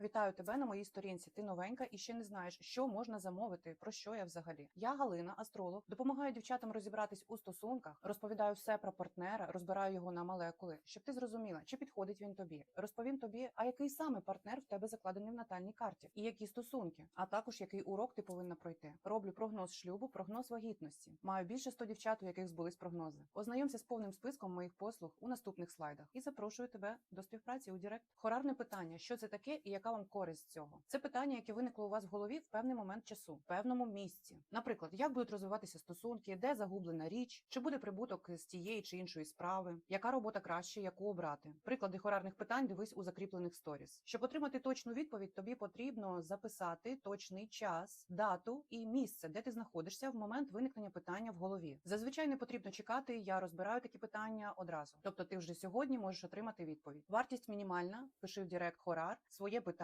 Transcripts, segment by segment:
Вітаю тебе на моїй сторінці. Ти новенька і ще не знаєш, що можна замовити, про що я взагалі. Я Галина, астролог, допомагаю дівчатам розібратись у стосунках, розповідаю все про партнера, розбираю його на молекули, щоб ти зрозуміла, чи підходить він тобі. Розповім тобі, а який саме партнер в тебе закладений в натальній карті, і які стосунки, а також який урок ти повинна пройти. Роблю прогноз шлюбу, прогноз вагітності. Маю більше 100 дівчат, у яких збулись прогнози. Ознайомся з повним списком моїх послуг у наступних слайдах і запрошую тебе до співпраці у Директ. Хорарне питання: що це таке і яка вам користь з цього? Це питання, яке виникло у вас в голові в певний момент часу, в певному місці. Наприклад, як будуть розвиватися стосунки, де загублена річ, чи буде прибуток з тієї чи іншої справи, яка робота краще, яку обрати. Приклади хорарних питань дивись у закріплених сторіс. Щоб отримати точну відповідь, тобі потрібно записати точний час, дату і місце, де ти знаходишся в момент виникнення питання в голові. Зазвичай не потрібно чекати. Я розбираю такі питання одразу. Тобто, ти вже сьогодні можеш отримати відповідь. Вартість мінімальна. Пиши в Директ Хорар своє питання,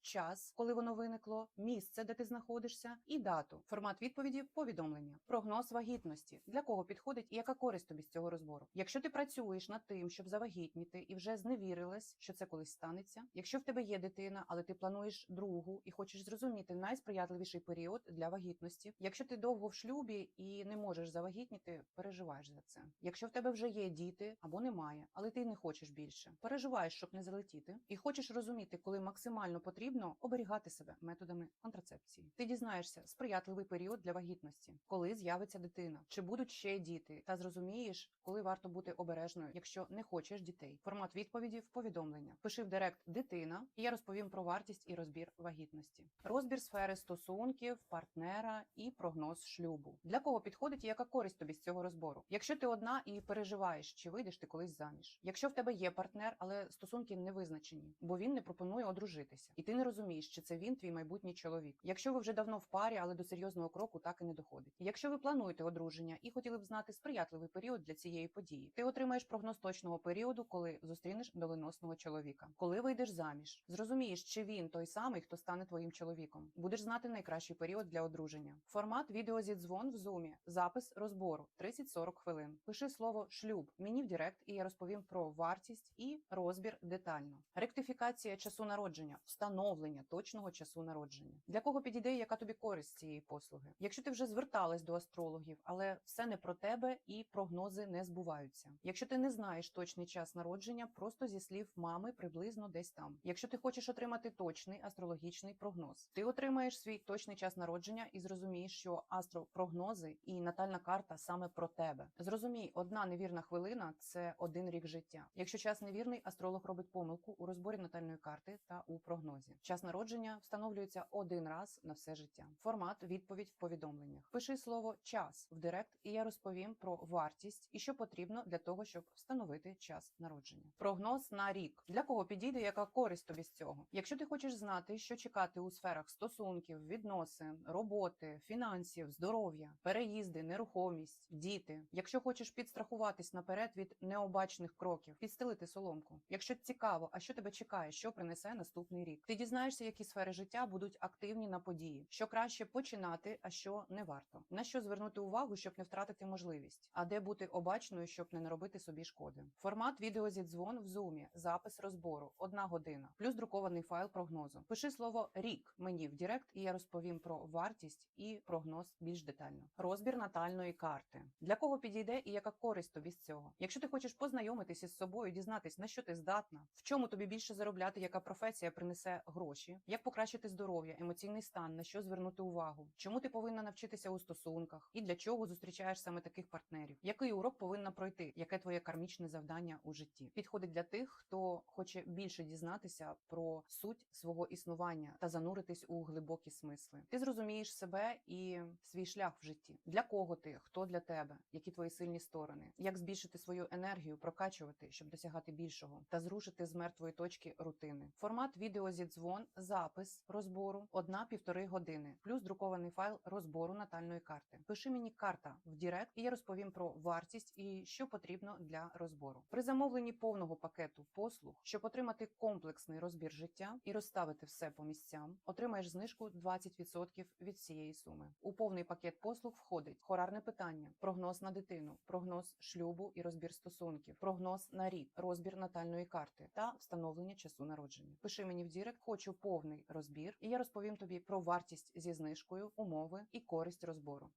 час, коли воно виникло, місце, де ти знаходишся, і дату. Формат відповіді повідомлення. Прогноз вагітності. Для кого підходить і яка користь тобі з цього розбору? Якщо ти працюєш над тим, щоб завагітніти, і вже зневірилась, що це колись станеться. Якщо в тебе є дитина, але ти плануєш другу і хочеш зрозуміти найсприятливіший період для вагітності. Якщо ти довго в шлюбі і не можеш завагітніти, переживаєш за це. Якщо в тебе вже є діти або немає, але ти не хочеш більше, переживаєш, щоб не залетіти, і хочеш розуміти, коли максимально потрібно оберігати себе методами контрацепції. Ти дізнаєшся сприятливий період для вагітності, коли з'явиться дитина, чи будуть ще діти, та зрозумієш, коли варто бути обережною, якщо не хочеш дітей. Формат відповіді в повідомлення. Пиши в директ дитина, і я розповім про вартість і розбір вагітності. Розбір сфери стосунків, партнера і прогноз шлюбу. Для кого підходить і яка користь тобі з цього розбору? Якщо ти одна і переживаєш, чи вийдеш ти колись заміж. Якщо в тебе є партнер, але стосунки не визначені, бо він не пропонує одружитися, і ти не розумієш, чи це він твій майбутній чоловік. Якщо ви вже давно в парі, але до серйозного кроку так і не доходить. Якщо ви плануєте одруження і хотіли б знати сприятливий період для цієї події, ти отримаєш прогноз точного періоду, коли зустрінеш доленосного чоловіка, коли вийдеш заміж, зрозумієш, чи він той самий, хто стане твоїм чоловіком. Будеш знати найкращий період для одруження. Формат відео зі дзвон в зумі, запис розбору 30-40 хвилин. Пиши слово шлюб мені в Директ, і я розповім про вартість і розбір детально. Ректифікація часу народження, встановлення точного часу народження. Для кого підійде, яка тобі користь цієї послуги? Якщо ти вже зверталась до астрологів, але все не про тебе і прогнози не збуваються. Якщо ти не знаєш точний час народження, просто зі слів мами приблизно десь там. Якщо ти хочеш отримати точний астрологічний прогноз, ти отримаєш свій точний час народження і зрозумієш, що астропрогнози і натальна карта саме про тебе. Зрозумій, одна невірна хвилина це один рік життя. Якщо час невірний, астролог робить помилку у розборі натальної карти та у прогнозі. Час народження встановлюється один раз на все життя. Формат відповідь в повідомленнях. Пиши слово час в директ, і я розповім про вартість і що потрібно для того, щоб встановити час народження. Прогноз на рік для кого підійде, яка користь тобі з цього? Якщо ти хочеш знати, що чекати у сферах стосунків, відносин, роботи, фінансів, здоров'я, переїзди, нерухомість, діти. Якщо хочеш підстрахуватись наперед від необачних кроків, підстелити соломку. Якщо цікаво, а що тебе чекає, що принесе наступний рік? Ти дізнаєшся, які сфери життя будуть активні на події, що краще починати, а що не варто. На що звернути увагу, щоб не втратити можливість, а де бути обачною, щоб не наробити собі шкоди. Формат відео зі дзвон в зумі, запис розбору, одна година, плюс друкований файл прогнозу. Пиши слово рік мені в Директ, і я розповім про вартість і прогноз більш детально. Розбір натальної карти. Для кого підійде і яка користь тобі з цього? Якщо ти хочеш познайомитися із собою, дізнатись, на що ти здатна, в чому тобі більше заробляти, яка професія принесе гроші, як покращити здоров'я, емоційний стан, на що звернути увагу, чому ти повинна навчитися у стосунках? І для чого зустрічаєш саме таких партнерів, який урок повинна пройти, яке твоє кармічне завдання у житті? Підходить для тих, хто хоче більше дізнатися про суть свого існування та зануритись у глибокі смисли. Ти зрозумієш себе і свій шлях в житті. Для кого ти, хто для тебе, які твої сильні сторони, як збільшити свою енергію, прокачувати, щоб досягати більшого, та зрушити з мертвої точки рутини. Формат відео зі дзвон, запис розбору одна-півтори години, плюс друкований файл розбору натальної карти. Пиши мені карта в Директ, і я розповім про вартість і що потрібно для розбору. При замовленні повного пакету послуг, щоб отримати комплексний розбір життя і розставити все по місцям, отримаєш знижку 20% від всієї суми. У повний пакет послуг входить хорарне питання, прогноз на дитину, прогноз шлюбу і розбір стосунків, прогноз на рік, розбір натальної карти та встановлення часу народження. Пиши мені мені в Дірект, хочу повний розбір, і я розповім тобі про вартість зі знижкою, умови і користь розбору.